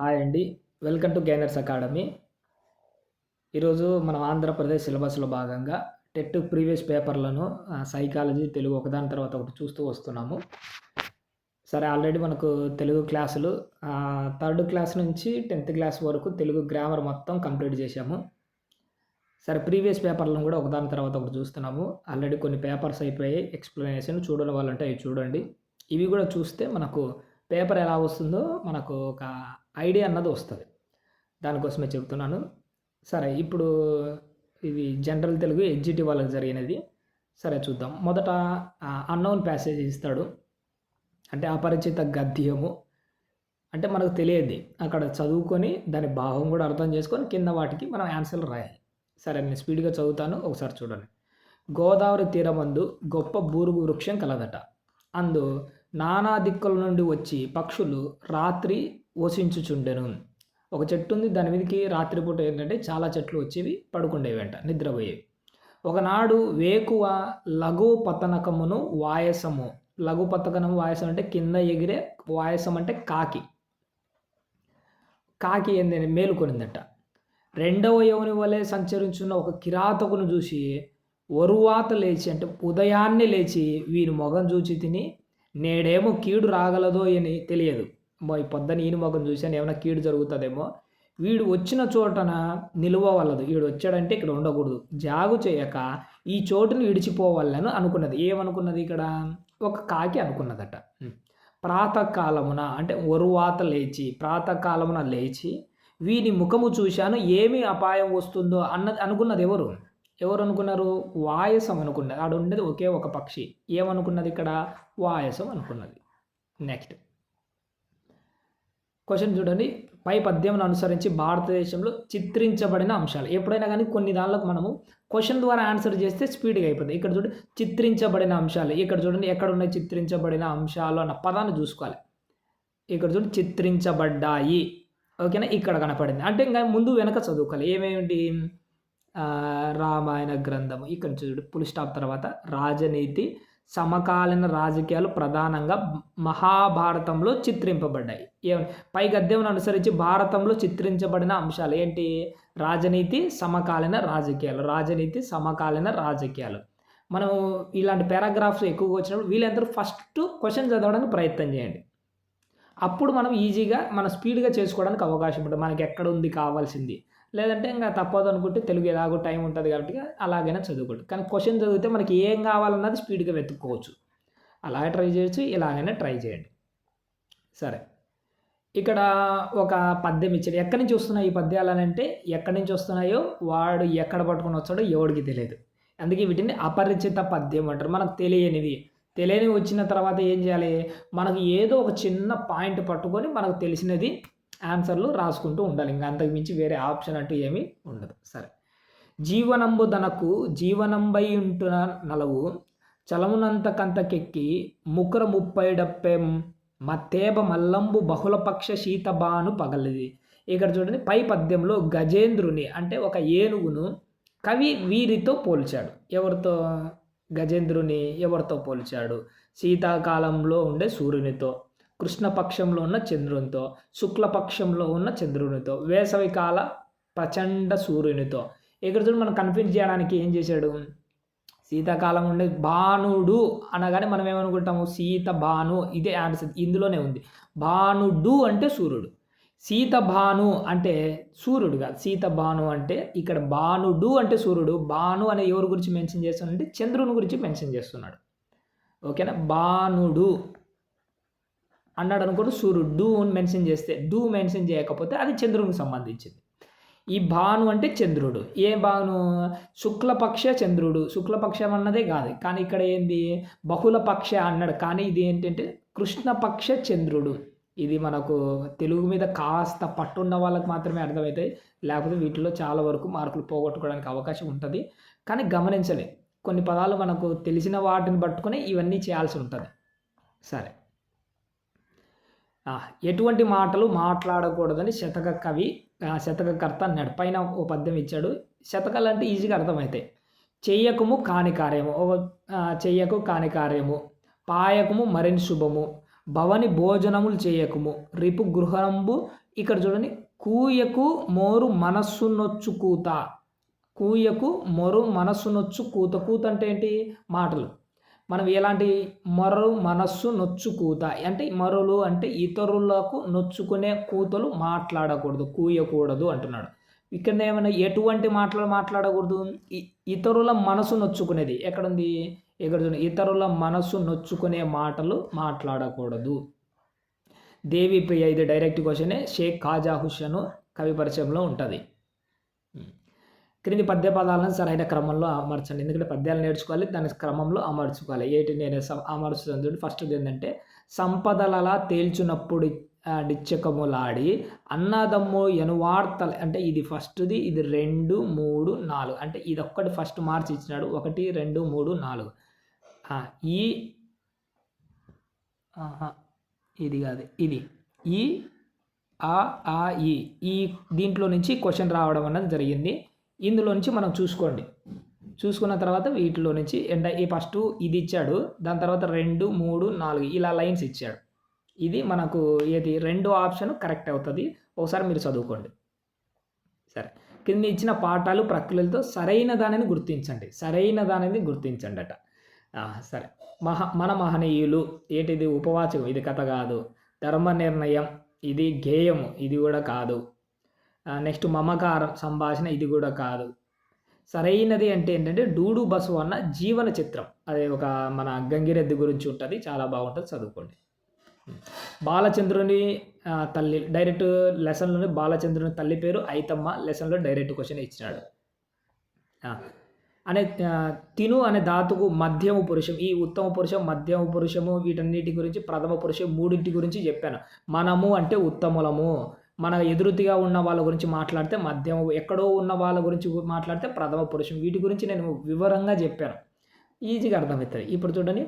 Hi అండి. Welcome to gainers academy. ఈరోజు మనం ఆంధ్రప్రదేశ్ సిలబస్లో భాగంగా టెట్ ప్రీవియస్ పేపర్లను సైకాలజీ తెలుగు ఒకదాని తర్వాత ఒకటి చూస్తూ వస్తున్నాము. సరే ఆల్రెడీ మనకు తెలుగు క్లాసులు థర్డ్ క్లాస్ నుంచి టెన్త్ క్లాస్ వరకు తెలుగు గ్రామర్ మొత్తం కంప్లీట్ చేశాము. సరే ప్రీవియస్ పేపర్లను కూడా ఒకదాని తర్వాత ఒకటి చూస్తున్నాము. ఆల్రెడీ కొన్ని పేపర్స్ అయిపోయాయి ఎక్స్ప్లెనేషన్ చూడని వాళ్ళంటే అవి చూడండి. ఇవి కూడా చూస్తే మనకు పేపర్ ఎలా వస్తుందో మనకు ఒక ఐడియా అన్నది వస్తుంది. దానికోసమే చెప్తున్నాను. సరే ఇప్పుడు ఇది జనరల్ తెలుగు ఎగ్జిటి వాళ్ళకి జరిగినది. సరే చూద్దాం. మొదట అన్నోన్ ప్యాసేజ్ ఇస్తాడు. అంటే అపరిచిత గద్యము. అంటే మనకు తెలియదు అక్కడ చదువుకొని దాని భావం కూడా అర్థం చేసుకొని కింద వాటికి మనం ఆన్సర్లు రాయాలి. సరే నేను స్పీడ్గా చదువుతాను. ఒకసారి చూడండి. గోదావరి తీరమందు గొప్ప బూరుగు వృక్షం కలదట. అందు నానా దిక్కుల నుండి వచ్చి పక్షులు రాత్రి ఓసించుచుండెను ఒక చెట్టు ఉంది దాని మీదకి రాత్రిపూట ఏంటంటే చాలా చెట్లు వచ్చేవి పడుకుండేవంట నిద్రపోయేవి. ఒకనాడు వేకువ లఘు పతనకమును వాయసము. లఘు పతకనం వాయసం అంటే కింద ఎగిరే వాయసం అంటే కాకి. కాకి ఏంది మేలుకొనిందట. రెండవ యోని వలె సంచరించున్న ఒక కిరాతకును చూసి వరువాత లేచి అంటే ఉదయాన్నే లేచి వీని మొగం చూచి తిని నేడేమో కీడు రాగలదో అని తెలియదు. మా ఈ పొద్దున ఈయన మొగం చూశాను ఏమైనా కీడు జరుగుతుందేమో. వీడు వచ్చిన చోటన నిలవవలదు వీడు వచ్చాడంటే ఇక్కడ ఉండకూడదు. జాగు చేయక ఈ చోటుని విడిచిపోవాలని అనుకున్నది. ఏమనుకున్నది ఇక్కడ? ఒక కాకి అనుకున్నదట. ప్రాతకాలమున అంటే ఒరువాత లేచి ప్రాతకాలమున లేచి వీని ముఖము చూశాను ఏమి అపాయం వస్తుందో అన్నది అనుకున్నది ఎవరు? ఎవరు అనుకున్నారు? వాయసం అనుకున్నది. ఆడ ఉండేది ఒకే ఒక పక్షి. ఏమనుకున్నది ఇక్కడ? వాయసం అనుకున్నది. నెక్స్ట్. క్వశ్చన్ చూడండి. పై పద్యమును అనుసరించి భారతదేశంలో చిత్రించబడిన అంశాలు. ఎప్పుడైనా కానీ కొన్ని దానిలోకి మనము క్వశ్చన్ ద్వారా ఆన్సర్ చేస్తే స్పీడ్గా అయిపోతుంది. ఇక్కడ చూడండి చిత్రించబడిన అంశాలు. ఇక్కడ చూడండి ఎక్కడ ఉన్నాయి చిత్రించబడిన అంశాలు అన్న పదాన్ని చూసుకోవాలి. ఇక్కడ చూడండి చిత్రించబడ్డాయి. ఓకేనా? ఇక్కడ కనపడింది. అంటే ఇంకా ముందు వెనక చదువుకోవాలి. ఏమేమిటి? రామాయణ గ్రంథము. ఇక్కడ చూడు పులి స్టాప్ తర్వాత రాజనీతి సమకాలీన రాజకీయాలు ప్రధానంగా మహాభారతంలో చిత్రింపబడ్డాయి. ఏ? పై గద్యం అనుసరించి భారతంలో చిత్రించబడిన అంశాలు ఏంటి? రాజనీతి సమకాలీన రాజకీయాలు. రాజనీతి సమకాలీన రాజకీయాలు. మనం ఇలాంటి పారాగ్రాఫ్స్ ఎక్కువగా వచ్చినప్పుడు వీళ్ళందరూ ఫస్ట్ క్వశ్చన్ చదవడానికి ప్రయత్నం చేయండి. అప్పుడు మనం ఈజీగా మన స్పీడ్గా చేసుకోవడానికి అవకాశం ఉంటుంది. మనకి ఎక్కడ ఉంది కావాల్సింది. లేదంటే ఇంకా తప్పదు అనుకుంటే తెలుగు ఎలాగో టైం ఉంటుంది కాబట్టి అలాగైనా చదువుకోండి. కానీ క్వశ్చన్ చదివితే మనకి ఏం కావాలన్నది స్పీడ్గా వెతుక్కోవచ్చు. అలాగే ట్రై చేయొచ్చు ఇలాగైనా ట్రై చేయండి. సరే. ఇక్కడ ఒక పద్యం ఇచ్చాడు. ఎక్కడి నుంచి వస్తున్నాయి ఈ పద్యాలు అని అంటే ఎక్కడి నుంచి వస్తున్నాయో వాడు ఎక్కడ పట్టుకుని వచ్చాడో ఎవడికి తెలియదు. అందుకే వీటిని అపరిచిత పద్యం అంటారు. మనకు తెలియనివి. తెలియని వచ్చిన తర్వాత ఏం చేయాలి? మనకు ఏదో ఒక చిన్న పాయింట్ పట్టుకొని మనకు తెలిసినది ఆన్సర్లు రాసుకుంటూ ఉండాలి. ఇంకా అంతకు మించి వేరే ఆప్షన్ అంటూ ఏమీ ఉండదు. సరే. జీవనంబు దనకు జీవనంబై ఉంటున్న నలవు చలమునంతకంతకెక్కి ముకుర ముప్పై డప్పెం మత్తేబ మల్లంబు బహుళపక్ష శీతబాను పగలిది. ఇక్కడ చూడండి పై పద్యంలో గజేంద్రుని అంటే ఒక ఏనుగును కవి వీరితో పోల్చాడు. ఎవరితో? గజేంద్రుని ఎవరితో పోల్చాడు? శీతాకాలంలో ఉండే సూర్యునితో. కృష్ణపక్షంలో ఉన్న చంద్రునితో శుక్లపక్షంలో ఉన్న చంద్రునితో వేసవికాల ప్రచండ సూర్యునితో. ఇక్కడ చూడండి మనం కన్ఫ్యూజ్ చేయడానికి ఏం చేశాడు? శీతాకాలం ఉండే భానుడు అనగానే మనం ఏమనుకుంటాము? సీత భాను ఇదే ఆన్సర్ ఇందులోనే ఉంది. భానుడు అంటే సూర్యుడు. సీత భాను అంటే సూర్యుడు కాదు. సీత భాను అంటే ఇక్కడ భానుడు అంటే సూర్యుడు. భాను అనే ఎవరి గురించి మెన్షన్ చేస్తున్నాడంటే చంద్రుని గురించి మెన్షన్ చేస్తున్నాడు. ఓకేనా? భానుడు. అన్నాడు అనుకోండి సూర్యుడు డూ అని మెన్షన్ చేస్తే డూ మెన్షన్ చేయకపోతే అది చంద్రునికి సంబంధించింది. ఈ భాను అంటే చంద్రుడు. ఏ భాను? శుక్లపక్ష చంద్రుడు. శుక్లపక్షం అన్నదే కాదు. కానీ ఇక్కడ ఏంది? బహుళపక్ష అన్నాడు. కానీ ఇది ఏంటంటే కృష్ణపక్ష చంద్రుడు. ఇది మనకు తెలుగు మీద కాస్త పట్టున్న వాళ్ళకి మాత్రమే అర్థమవుతాయి లేకపోతే వీటిలో చాలా వరకు మార్కులు పోగొట్టుకోవడానికి అవకాశం ఉంటుంది. కానీ గమనించలే. కొన్ని పదాలు మనకు తెలిసిన వాటిని పట్టుకొని ఇవన్నీ చేయాల్సి ఉంటుంది. సరే. ఎటువంటి మాటలు మాట్లాడకూడదని శతక కవి శతక శతకకర్త అన్నాడు. పైన ఓ పద్యం ఇచ్చాడు. శతకాలు అంటే ఈజీగా అర్థమవుతాయి చెయ్యకము కాని కార్యము. ఓ చెయ్యకు కాని కార్యము. పాయకము మరిని శుభము. భవని భోజనములు చేయకము. రిపు గృహంబు ఇక్కడ చూడండి. కూయకు మోరు మనస్సు నొచ్చు కూత కూయకు మొరు మనస్సు నొచ్చు కూత కూత అంటే ఏంటి? మాటలు. మనం ఎలాంటి మరో మనస్సు నొచ్చు కూత అంటే మరులు అంటే ఇతరులకు నొచ్చుకునే కూతలు మాట్లాడకూడదు కూయకూడదు అంటున్నాడు. ఇక్కడ ఏమైనా ఎటువంటి మాటలు మాట్లాడకూడదు? ఇతరుల మనసు నొచ్చుకునేది ఎక్కడుంది? ఇక్కడ ఇతరుల మనసు నొచ్చుకునే మాటలు మాట్లాడకూడదు. దేవి ప్రియ ఇది డైరెక్ట్ క్వశ్చనే షేక్ ఖాజా హుషను కవి పరిచయంలో ఉంటుంది. క్రింది పద్య పదాలను సరైన క్రమంలో అమర్చండి. ఎందుకంటే పద్యాలు నేర్చుకోవాలి దాని క్రమంలో అమర్చుకోవాలి. ఏటి నేను స- అమర్చుతాను చూడండి ఫస్ట్ ఏంటంటే సంపదలలా తేల్చునప్పుడు డిచ్చకములాడి అన్నదమ్ము ఎనువార్తలు అంటే ఇది ఫస్ట్ది ఇది రెండు మూడు నాలుగు. అంటే ఇది ఒక్కటి ఫస్ట్ మార్చి ఇచ్చినాడు. ఒకటి రెండు మూడు నాలుగు. ఈ ఇది కాదు ఇది. ఈ ఆ ఆ ఈ. ఈ దీంట్లో నుంచి క్వశ్చన్ రావడం అన్నది జరిగింది. ఇందులో నుంచి మనం చూసుకోండి. చూసుకున్న తర్వాత వీటిలో నుంచి ఎండ ఈ ఫస్ట్ ఇది ఇచ్చాడు దాని తర్వాత రెండు మూడు నాలుగు ఇలా లైన్స్ ఇచ్చాడు. ఇది మనకు ఏది? రెండో ఆప్షన్ కరెక్ట్ అవుతుంది. ఒకసారి మీరు చదువుకోండి. సరే. కింద ఇచ్చిన పాఠాలు ప్రక్రియలతో సరైన దానిని గుర్తించండి. సరైన దానిని గుర్తించండి అట సరే. మహా మన మహనీయులు ఏంటిది? ఉపవాచకం. ఇది కథ కాదు. ధర్మ నిర్ణయం. ఇది గేయము. ఇది కూడా కాదు. నెక్స్ట్ మమకారం సంభాషణ ఇది కూడా కాదు. సరైనది అంటే ఏంటంటే డూడు బసు అన్న జీవన చిత్రం. అది ఒక మన గంగిరెద్ది గురించి ఉంటుంది చాలా బాగుంటుంది చదువుకోండి. బాలచంద్రుని తల్లి డైరెక్ట్ లెసన్లోని బాలచంద్రుని తల్లి పేరు ఐతమ్మ లెసన్లో డైరెక్ట్ క్వశ్చన్ ఇచ్చినాడు. అనే తిను అనే ధాతుకు మధ్యమ పురుషం ఈ ఉత్తమ పురుషం మధ్యమ పురుషము వీటన్నిటి గురించి ప్రథమ పురుషం మూడింటి గురించి చెప్పాను. మనము అంటే ఉత్తములము. మన ఎదురుతిగా ఉన్న వాళ్ళ గురించి మాట్లాడితే మధ్యమ ఎక్కడో ఉన్న వాళ్ళ గురించి మాట్లాడితే ప్రథమ పురుషం వీటి గురించి నేను వివరంగా చెప్పాను. ఈజీగా అర్థమవుతుంది. ఇప్పుడు చూడండి.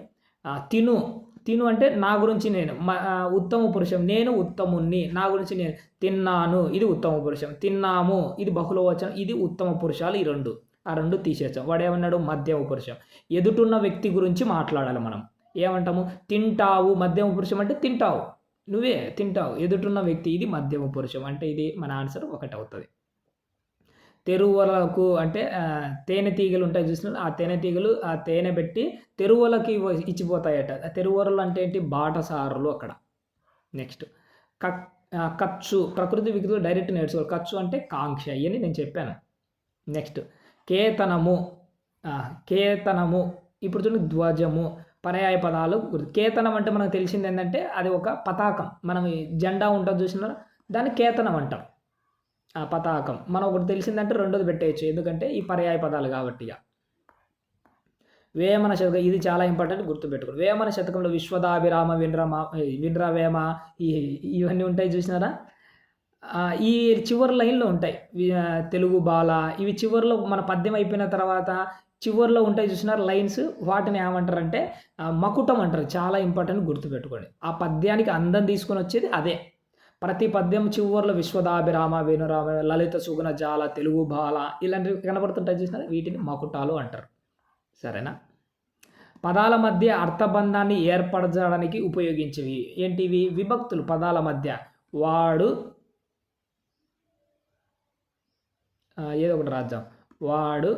తిను. తిను అంటే నా గురించి నేను. ఉత్తమ పురుషం. నేను ఉత్తముణ్ణి. నా గురించి నేను తిన్నాను. ఇది ఉత్తమ పురుషం. తిన్నాము. ఇది బహుళవచనం. ఇది ఉత్తమ పురుషాలు ఈ రెండు. ఆ రెండు తీసేసాం. వాడు ఏమన్నాడు? మధ్యమ పురుషం. ఎదుటున్న వ్యక్తి గురించి మాట్లాడాలి మనం. ఏమంటాము? తింటావు. మధ్యమ పురుషం అంటే తింటావు. నువ్వే తింటావు. ఎదుటున్న వ్యక్తి ఇది మధ్యమ పురుషం. అంటే ఇది మన ఆన్సర్ ఒకటి అవుతుంది తెరువలకు అంటే తేనె తీగలు ఉంటాయి చూసిన ఆ తేనె తీగలు ఆ తేనె పెట్టి తెరువలకి ఇచ్చిపోతాయట. ఆ తెరువరలు అంటే ఏంటి? బాటసారులు అక్కడ. నెక్స్ట్. కక్ ఖర్చు ప్రకృతి వికృతులు డైరెక్ట్ నేర్చుకోవాలి. ఖర్చు అంటే కాంక్ష అని నేను చెప్పాను. నెక్స్ట్. కేతనము. కేతనము. ఇప్పుడు చూడండి ధ్వజము. పర్యాయ పదాలు కేతనం అంటే మనకు తెలిసింది ఏంటంటే అది ఒక పతాకం. మనం జెండా ఉంటుంది చూసినా దాన్ని కేతనం అంటాం. ఆ పతాకం. మనం ఒకటి తెలిసిందంటే రెండోది పెట్టేయచ్చు. ఎందుకంటే ఈ పర్యాయ పదాలు కాబట్టి ఇక. వేమన శతకం ఇది చాలా ఇంపార్టెంట్ గుర్తుపెట్టుకోండి. వేమన శతకంలో విశ్వదాభిరామ వినరమ వినర వేమ ఇవన్నీ ఉంటాయి చూసినారా? ఈ చివరి లైన్లో ఉంటాయి. తెలుగు బాల ఇవి చివరిలో మన పద్యం అయిపోయిన తర్వాత చివరిలో ఉంటాయి చూసినారు? లైన్స్. వాటిని ఏమంటారంటే మకుటం అంటారు. చాలా ఇంపార్టెంట్ గుర్తుపెట్టుకోండి. ఆ పద్యానికి అందం తీసుకొని వచ్చేది అదే. ప్రతి పద్యం చివరిలో విశ్వదాభిరామ వేణురామ లలిత సుగుణ జాల తెలుగు బాల ఇలాంటివి కనబడుతుంటాయి చూసినారు? వీటిని మకుటాలు అంటారు. సరేనా? పదాల మధ్య అర్థబంధాన్ని ఏర్పరచడానికి ఉపయోగించేవి ఏంటివి? విభక్తులు పదాల మధ్య. వాడు ఏదో ఒకటి రాద్దాం. వాడు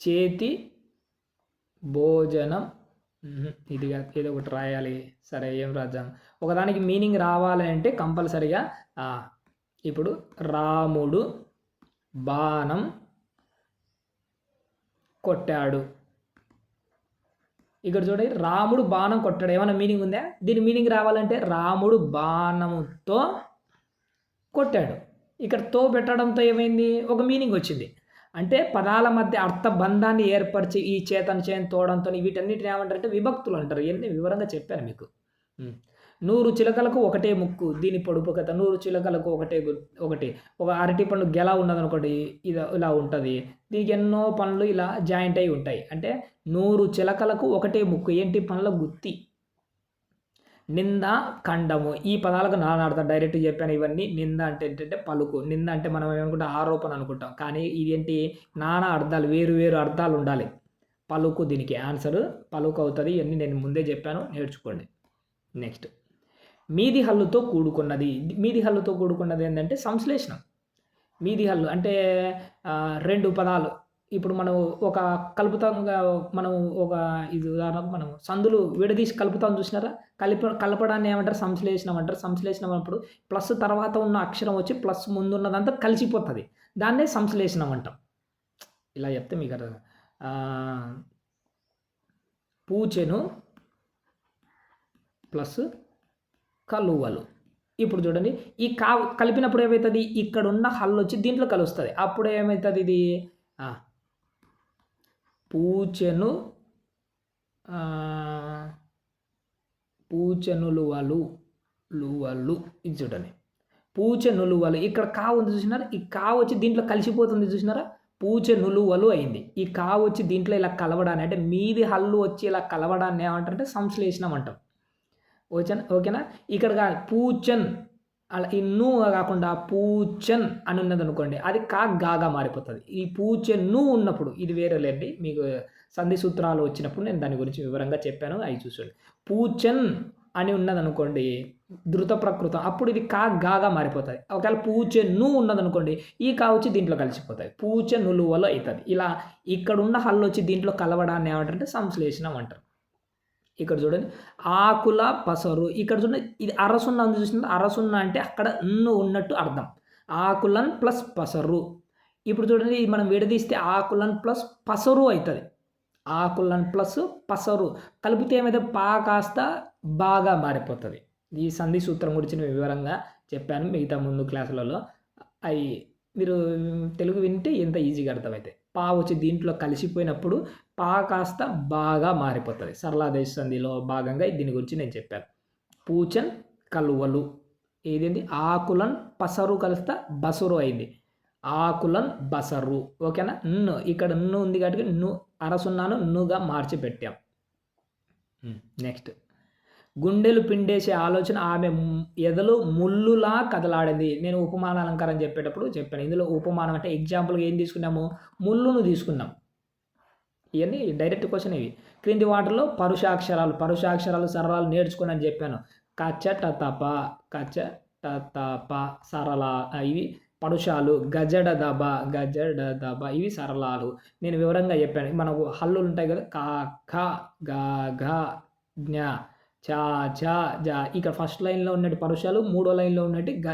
చేతి భోజనం. ఇది ఏదో ఒకటి రాయాలి. సరే ఏం రాద్దాం. ఒకదానికి మీనింగ్ రావాలి అంటే కంపల్సరిగా ఇప్పుడు రాముడు బాణం కొట్టాడు. ఇక్కడ చూడండి రాముడు బాణం కొట్టాడు. ఏమైనా మీనింగ్ ఉందా? దీని మీనింగ్ రావాలంటే రాముడు బాణముతో కొట్టాడు. ఇక్కడ తో పెట్టడంతో ఏమైంది? ఒక మీనింగ్ వచ్చింది. అంటే పదాల మధ్య అర్థబంధాన్ని ఏర్పరిచి ఈ చేతను చేయని తోడంతో వీటన్నిటిని ఏమంటారంటే విభక్తులు అంటారు. ఇవన్నీ వివరంగా చెప్పాను మీకు. నూరు చిలకలకు ఒకటే ముక్కు దీని పొడుపు కథ. నూరు చిలకలకు ఒకటే ఒకటి. ఒక అరటి పండు గెల ఉన్నదనుకోండి ఇది ఇలా ఉంటుంది. దీనికి ఎన్నో పనులు ఇలా జాయింట్ అయి ఉంటాయి. అంటే నూరు చిలకలకు ఒకటే ముక్కు. ఏంటి? పనుల గుత్తి. నింద ఖండము. ఈ పదాలకు నాన్న అర్థం. డైరెక్ట్ చెప్పాను ఇవన్నీ. నింద అంటే ఏంటంటే పలుకు. నింద అంటే మనం ఏమనుకుంటాం? ఆరోపణ అనుకుంటాం. కానీ ఇదేంటి? నానా అర్థాలు వేరు వేరు అర్థాలు ఉండాలి. పలుకు దీనికి ఆన్సర్ పలుకు అవుతుంది. ఇవన్నీ నేను ముందే చెప్పాను. నేర్చుకోండి. నెక్స్ట్ మీది హల్లుతో కూడుకున్నది. మీది హల్లుతో కూడుకున్నది ఏంటంటే సంశ్లేషణం. మీది హల్లు అంటే రెండు పదాలు. ఇప్పుడు మనం ఒక కలుపుతాంగా మనం ఒక ఇది ఉదాహరణకు మనం సందులు విడదీసి కలుపుతాం చూసినారా? కలిప కలపడాన్ని ఏమంటారు? సంశ్లేషణం అంటారు. సంశ్లేషణం అప్పుడు ప్లస్ తర్వాత ఉన్న అక్షరం వచ్చి ప్లస్ ముందు ఉన్నదంతా కలిసిపోతుంది. దాన్నే సంశ్లేషణం అంటాం. ఇలా చెప్తే మీకు అర్థం. పూచెను ప్లస్ కలువలు. ఇప్పుడు చూడండి ఈ కా కలిపినప్పుడు ఏమవుతుంది ఇక్కడ ఉన్న హల్లు వచ్చి దీంట్లో కలుస్తుంది. అప్పుడు ఏమవుతుంది ఇది? పూచెను ఆ, పూచెనులువలు లువలు ఇది చూడండి. పూచెనులువలు ఇక్కడ కా ఉంది చూసినారా? ఈ కా వచ్చి దీంట్లో కలిసిపోతుంది చూసినారా? పూచె నులువలు అయింది. ఈ కా వచ్చి దీంట్లో ఇలా కలవడాన్ని అంటే మీది హల్లు వచ్చి ఇలా కలవడాన్ని ఏమంటారంటే సంశ్లేషణం అంటాం. ఓకేనా? ఓకేనా? ఇక్కడ పూచన్ అలా ఇన్ను కాకుండా పూచన్ అని ఉన్నది అనుకోండి అది కా గాగా మారిపోతుంది. ఈ పూచెన్ను ఉన్నప్పుడు ఇది వేరే లేండి. మీకు సంధి సూత్రాలు వచ్చినప్పుడు నేను దాని గురించి వివరంగా చెప్పాను అవి చూసాడు. పూచన్ అని ఉన్నది అనుకోండి ధృత ప్రకృతం అప్పుడు ఇది కా గాగా మారిపోతుంది. ఒకవేళ పూచె ను ఉన్నదనుకోండి ఈ కా వచ్చి దీంట్లో కలిసిపోతాయి పూచె నులువలు అవుతుంది ఇలా ఇక్కడున్న హల్లు వచ్చి దీంట్లో కలవడాన్ని ఏమంటారంటే సంశ్లేషణం అంటారు. ఇక్కడ చూడండి. ఆకుల పసరు. ఇక్కడ చూడండి ఇది అరసున్న అందు చూసింది. అరసున్న అంటే అక్కడ అన్ను ఉన్నట్టు అర్థం. ఆకులన్ ప్లస్ పసరు. ఇప్పుడు చూడండి ఇది మనం విడదీస్తే ఆకులన్ ప్లస్ పసరు అవుతుంది ఆకులన్ ప్లస్ పసరు. కలిపితే ఏమైతే పా కాస్త బాగా మారిపోతుంది. ఈ సంధి సూత్రం గురించి నేను వివరంగా చెప్పాను మిగతా ముందు క్లాసులలో. అవి మీరు తెలుగు వింటే ఎంత ఈజీగా అర్థమవుతాయి పా వచ్చి దీంట్లో కలిసిపోయినప్పుడు పా కాస్త బాగా మారిపోతుంది. సరళాదేశ సంధిలో భాగంగా దీని గురించి నేను చెప్పాను. పూచన్ కలువలు. ఏదేంటి ఆకులన్ పసరు కలిస్తే బసరు అయింది. ఆకులన్ బసరు. ఓకేనా? ను. ఇక్కడ ను ఉంది కాబట్టి ను అరసున్నాను నుగా మార్చి పెట్టాం నెక్స్ట్. గుండెలు పిండేసే ఆలోచన ఆమె ఎదలు ముళ్ళులా కదలాడింది. నేను ఉపమాన అలంకారం చెప్పేటప్పుడు చెప్పాను. ఇందులో ఉపమానం అంటే ఎగ్జాంపుల్గా ఏం తీసుకున్నాము? ముళ్ళును తీసుకున్నాం. ఇవన్నీ డైరెక్ట్ క్వశ్చన్ ఇవి. క్రింది వాటిలో పరుషాక్షరాలు పరుషాక్షరాలు సరళాలు నేర్చుకుని అని చెప్పాను. కచ్చ టతప కచ్చ టతప సరళ ఇవి పరుషాలు గజడ దబ గజడ దబ ఇవి సరళాలు. నేను వివరంగా చెప్పాను. మనకు హల్లులు ఉంటాయి కదా? కా ఖ గ ఘ జ్ఞ చా చా జా. ఇక్కడ ఫస్ట్ లైన్లో ఉన్నట్టు పరుషాలు మూడో లైన్లో ఉన్నట్టు గ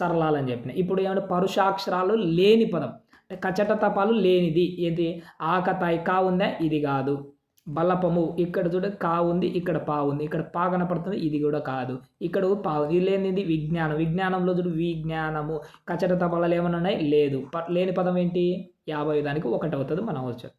సరళాలు అని చెప్పిన. ఇప్పుడు ఏమంటే పరుషాక్షరాలు లేని పదం. అంటే కచట తపాలు లేనిది. ఏది ఆకతాయి కా ఉందా? ఇది కాదు. బలపము ఇక్కడ చూడ కా ఉంది ఇక్కడ పా ఉంది. ఇక్కడ పా కనపడుతుంది ఇది కూడా కాదు. ఇక్కడ పా ఉంది ఇది లేనిది విజ్ఞానం. విజ్ఞానంలో చూడు విజ్ఞానము. కచట తపాలు ఏమైనా ఉన్నాయి? లేదు. లేని పదం ఏంటి? యాభై దానికి ఒకటి అవుతుంది మనం వచ్చు.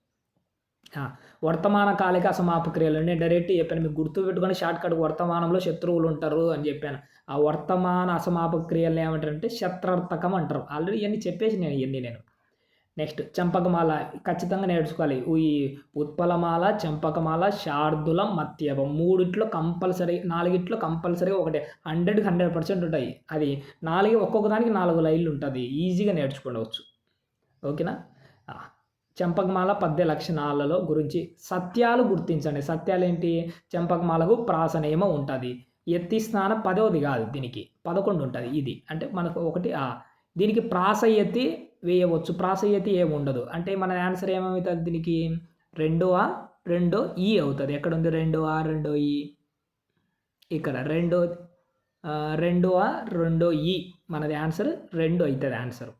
వర్తమాన కాలిక సమాపక్రియలు నేను డైరెక్ట్ చెప్పాను మీకు గుర్తు పెట్టుకొని షార్ట్ కట్ వర్తమానంలో శత్రువులు ఉంటారు అని చెప్పాను. ఆ వర్తమాన అసమాపక్రియలు ఏమంటారంటే శత్రార్థకం అంటారు. ఆల్రెడీ ఇవన్నీ చెప్పేసి నేను ఇవన్నీ నేను. నెక్స్ట్ చంపకమాల. ఖచ్చితంగా నేర్చుకోవాలి. ఈ ఉత్పలమాల చంపకమాల శార్దులం మత్యపం మూడిట్లో కంపల్సరీ నాలుగిట్లో కంపల్సరీ ఒకటే. హండ్రెడ్కి హండ్రెడ్ పర్సెంట్ ఉంటాయి. అది నాలుగు ఒక్కొక్క దానికి నాలుగు లైన్లు ఉంటుంది. ఈజీగా నేర్చుకోవచ్చు. ఓకేనా? చెంపకమాల పద్య లక్షణాలలో గురించి సత్యాలు గుర్తించండి. సత్యాలు ఏంటి చంపకమాలకు ప్రాసనేమ ఉంటుంది. ఎత్తి స్నాన పదవది కాదు దీనికి. పదకొండు ఉంటుంది ఇది. అంటే మనకు ఒకటి ఆ దీనికి ప్రాస ఎత్తి వేయవచ్చు. ప్రాస ఎత్తి ఏమి ఉండదు. అంటే మన ఆన్సర్ ఏమవుతుంది దీనికి? రెండో ఆ రెండో ఈ అవుతుంది. ఎక్కడ ఉంది రెండో ఆ రెండో ఈ. ఇక్కడ రెండో రెండో ఆ రెండో ఈ. మనది ఆన్సర్ రెండు అవుతుంది ఆన్సర్.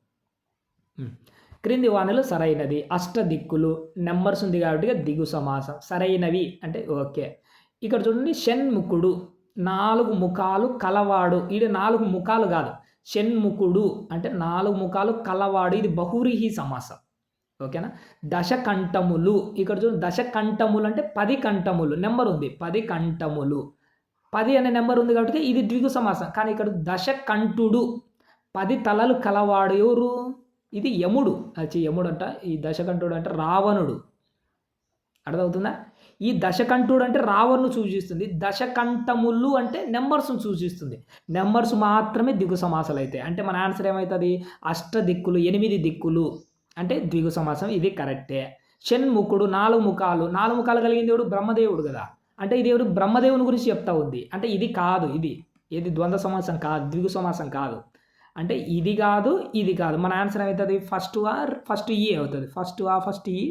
క్రింది వానలు సరైనది అష్ట దిక్కులు నెంబర్స్ ఉంది కాబట్టి దిగు సమాసం. సరైనవి అంటే ఓకే. ఇక్కడ చూడండి షణ్ముఖుడు. నాలుగు ముఖాలు కలవాడు. ఇది నాలుగు ముఖాలు కాదు. షణ్ముఖుడు అంటే నాలుగు ముఖాలు కలవాడు. ఇది బహురిహి సమాసం. ఓకేనా? దశకంఠములు. ఇక్కడ చూడండి దశకంఠములు అంటే పది కంఠములు. నెంబర్ ఉంది. పది కంఠములు. పది అనే నెంబర్ ఉంది కాబట్టి ఇది ద్విగు సమాసం. కానీ ఇక్కడ దశకంఠుడు. పది తలలు కలవాడు ఎవరు? ఇది యముడు. అచ్చి యముడు అంట ఈ దశకంఠుడు అంటే రావణుడు. అర్థమవుతుందా? ఈ దశకంఠుడు అంటే రావణ్ను సూచిస్తుంది. దశకంఠములు అంటే నెంబర్స్ను సూచిస్తుంది. నెంబర్స్ మాత్రమే దిగు సమాసాలు అవుతాయి అంటే మన ఆన్సర్ ఏమవుతుంది అష్ట దిక్కులు ఎనిమిది దిక్కులు. అంటే ద్విగు సమాసం ఇది కరెక్టే. షణ్ముఖుడు నాలుగు ముఖాలు. నాలుగు ముఖాలు కలిగిన దేవుడు బ్రహ్మదేవుడు కదా. అంటే ఇది ఎవరు బ్రహ్మదేవుని గురించి చెప్తా ఉంది. అంటే ఇది కాదు ఇది. ఇది ద్వంద్వ సమాసం కాదు. ద్విగు సమాసం కాదు. అంటే ఇది కాదు ఇది కాదు. మన ఆన్సర్ ఏమవుతుంది ఫస్ట్ ఆర్ ఫస్ట్ ఈ అవుతుంది. ఫస్ట్ ఆ ఫస్ట్ ఈ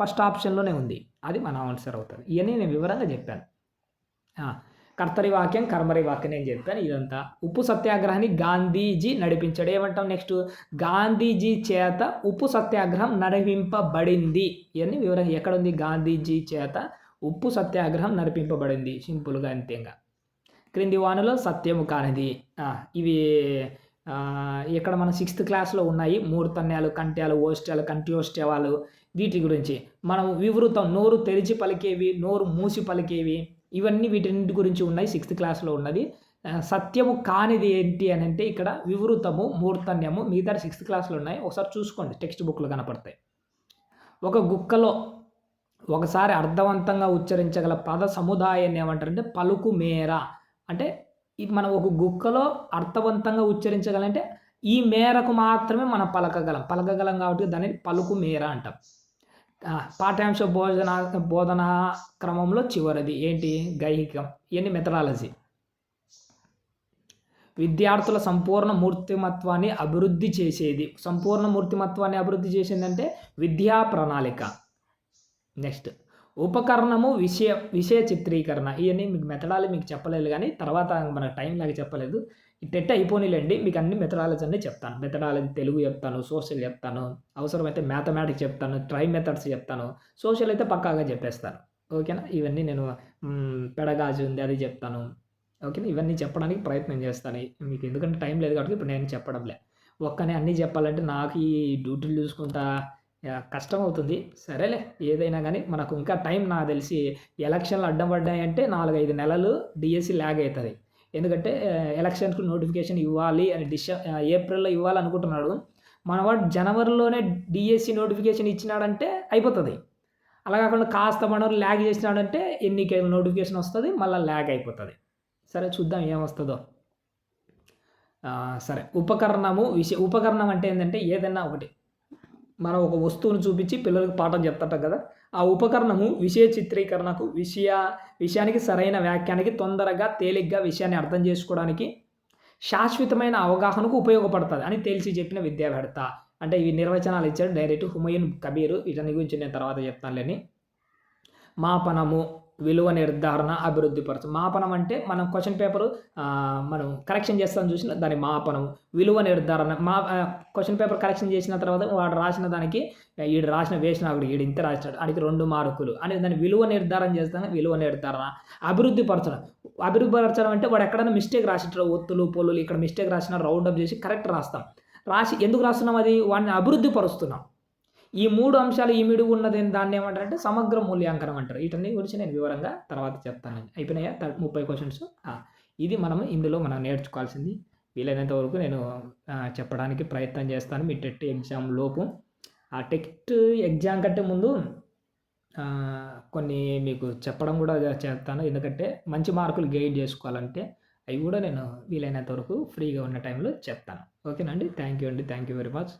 ఫస్ట్ ఆప్షన్లోనే ఉంది. అది మన ఆన్సర్ అవుతుంది. ఇవన్నీ నేను వివరంగా చెప్పాను. కర్తరి వాక్యం కర్మరి వాక్యం నేను చెప్పాను. ఇదంతా ఉప్పు సత్యాగ్రహాన్ని గాంధీజీ నడిపించాడు. ఏమంటాం నెక్స్ట్ గాంధీజీ చేత ఉప్పు సత్యాగ్రహం నడిపింపబడింది. ఇవన్నీ వివరంగా ఎక్కడ ఉంది గాంధీజీ చేత ఉప్పు సత్యాగ్రహం నడిపింపబడింది. సింపుల్గా అంతేగా క్రింది వానలో సత్యము కానిది. ఇవి ఇక్కడ మన సిక్స్త్ క్లాస్లో ఉన్నాయి మూర్తన్యాలు కంట్యాలు ఓష్ట్యాలు కంట్యోష్ట్యవాలు వీటి గురించి. మనం వివృతం నోరు తెరిచి పలికేవి నోరు మూసి పలికేవి ఇవన్నీ వీటిన్నింటి గురించి ఉన్నాయి సిక్స్త్ క్లాస్లో ఉన్నది. సత్యము కానిది ఏంటి అని అంటే ఇక్కడ వివృతము మూర్తన్యము మిగతా సిక్స్త్ క్లాస్లో ఉన్నాయి. ఒకసారి చూసుకోండి టెక్స్ట్ బుక్లు కనపడతాయి. ఒక గుక్కలో ఒకసారి అర్థవంతంగా ఉచ్చరించగల పద సముదాయాన్ని ఏమంటారంటే పలుకు మేర అంటే మనం ఒక గుక్కలో అర్థవంతంగా ఉచ్చరించగలంటే ఈ మేరకు మాత్రమే మనం పలకగలం. పలకగలం కాబట్టి దాన్ని పలుకు మేర అంటాం. పాఠ్యాంశ బోధన బోధనా క్రమంలో చివరిది. ఏంటి? గైహికం. ఇవన్నీ మెథడాలజీ. విద్యార్థుల సంపూర్ణ మూర్తిమత్వాన్ని అభివృద్ధి చేసేది. సంపూర్ణ మూర్తిమత్వాన్ని అభివృద్ధి చేసిందంటే విద్యా ప్రణాళిక. నెక్స్ట్. ఉపకరణము విషయ విషయ చిత్రీకరణ. ఇవన్నీ మీకు మెథడాలు మీకు చెప్పలేదు కానీ తర్వాత మన టైం లాగా చెప్పలేదు. ఈ టెట్ అయిపోనిలేండి మీకు అన్ని మెథడాలజీ అన్నీ చెప్తాను. మెథడాలజీ తెలుగు చెప్తాను సోషల్ చెప్తాను అవసరమైతే మ్యాథమెటిక్స్ చెప్తాను ట్రై మెథడ్స్ చెప్తాను సోషల్ అయితే పక్కాగా చెప్పేస్తాను. ఓకేనా? ఇవన్నీ నేను పెడగాజు ఉంది అది చెప్తాను. ఓకేనా? ఇవన్నీ చెప్పడానికి ప్రయత్నం చేస్తాను. మీకు ఎందుకంటే టైం లేదు కాబట్టి ఇప్పుడు నేను చెప్పడంలే. ఒక్కనే అన్నీ చెప్పాలంటే నాకు ఈ డ్యూటీలు చూసుకుంటా కష్టం అవుతుంది సరేలే ఏదైనా కానీ మనకు ఇంకా టైం నాకు తెలిసి ఎలక్షన్లు అడ్డం పడ్డాయంటే నాలుగైదు నెలలు డిఎస్సి ల్యాగ్ అవుతుంది. ఎందుకంటే ఎలక్షన్స్కి నోటిఫికేషన్ ఇవ్వాలి అని డిస ఏప్రిల్లో ఇవ్వాలి అనుకుంటున్నాడు మనవాడు జనవరిలోనే డిఎస్సి నోటిఫికేషన్ ఇచ్చినాడంటే అయిపోతుంది. అలా కాకుండా కాస్త మనం ల్యాగ్ చేసినాడంటే ఎన్నికల నోటిఫికేషన్ వస్తుంది మళ్ళీ ల్యాగ్ అయిపోతుంది. సరే చూద్దాం ఏమొస్తుందో. సరే ఉపకరణము విషయ ఉపకరణం అంటే ఏంటంటే ఏదైనా ఒకటి. మనం ఒక వస్తువును చూపించి పిల్లలకు పాఠం చెప్తాం కదా? ఆ ఉపకరణము విషయ చిత్రీకరణకు విషయ విషయానికి సరైన వ్యాఖ్యానికి తొందరగా తేలిగ్గా విషయాన్ని అర్థం చేసుకోవడానికి శాశ్వతమైన అవగాహనకు ఉపయోగపడుతుంది అని తెలిసి చెప్పిన విద్యావేత్త. అంటే ఇవి నిర్వచనాలు ఇచ్చాడు డైరెక్ట్ హుమయూన్ కబీరు. వీటన్ని గురించి నేను తర్వాత చెప్తానులేని మాపనము. విలువ నిర్ధారణ అభివృద్ధి పరచు. మాపనం అంటే మనం క్వశ్చన్ పేపర్ మనం కరెక్షన్ చేస్తాం చూసిన దాని మాపనం విలువ నిర్ధారణ మా క్వశ్చన్ పేపర్ కరెక్షన్ చేసిన తర్వాత వాడు రాసిన దానికి ఈడు రాసిన వేసిన ఆవిడ ఈడు ఇంత రాసినాడు అడిగి రెండు మార్కులు. అనేది దాని విలువ నిర్ధారణ చేస్తాను విలువ నిర్ధారణ అభివృద్ధి పరచడం. అభివృద్ధి పరచడం అంటే వాడు ఎక్కడైనా మిస్టేక్ రాసినారు ఒత్తులు పొల్లులు ఇక్కడ మిస్టేక్ రాసిన రౌండ్ అప్ చేసి కరెక్ట్ రాస్తాం. రాసి ఎందుకు రాస్తున్నాం అది? వాడిని అభివృద్ధి పరుస్తున్నాం. ఈ మూడు అంశాలు ఈ మిడుగు ఉన్నది దాన్ని ఏమంటారంటే సమగ్ర మూల్యాంకనం అంటారు. వీటన్ని గురించి నేను వివరంగా తర్వాత చెప్తాను. అయిపోయినాయా? థర్డ్ ముప్పై క్వశ్చన్స్ ఇది మనం ఇందులో మనం నేర్చుకోవాల్సింది. వీలైనంత వరకు నేను చెప్పడానికి ప్రయత్నం చేస్తాను. మీ టెట్ ఎగ్జామ్ లోపు. ఆ టెట్ ఎగ్జామ్ కంటే ముందు కొన్ని మీకు చెప్పడం కూడా చేస్తాను. ఎందుకంటే మంచి మార్కులు గైడ్ చేసుకోవాలంటే అవి కూడా నేను వీలైనంత వరకు ఫ్రీగా ఉన్న టైంలో చెప్తాను. ఓకేనండి థ్యాంక్ యూ అండి. Thank you very much.